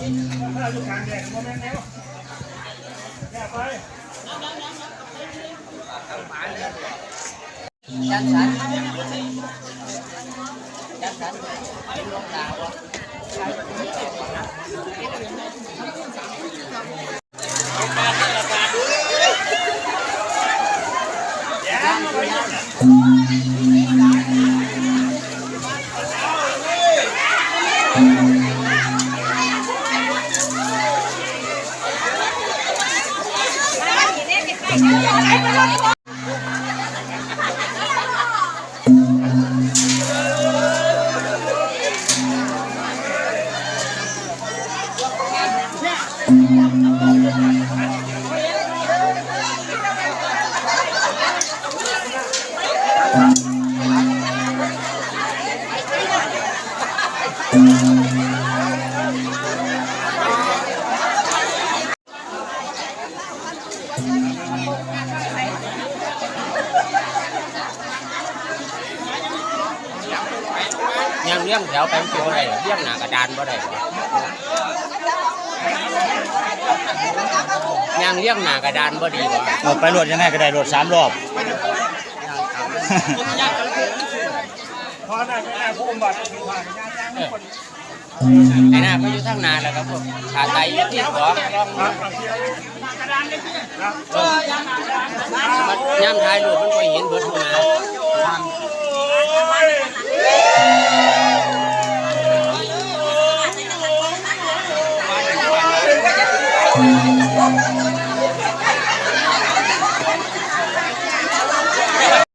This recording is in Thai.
ถ้าอยู่กลางแดดโมเมนต์แล้วแย่ไป จัดสรรจัดสรรเป็นลงดาวะ ยัง Thank. เลี้ยงแถวไปมันสิบ่ได้เลี้ยงหนากระดานบ่ได้ยังเลี้ยงหนากระดานบ่ดีกว่าเอาไปรถยังไงก็ได้รถสามรอบพอได้ไม่ได้ผู้อุบัติเห ไอ้หน้าก็อยู่ทางนาแล้วครับพวกขาไตอยู่ที่หัวลองครับครับเที่ยวกระดานเลยนะมันย่ำท้ายรูปมันก็เห็นเบิดหัวหน้า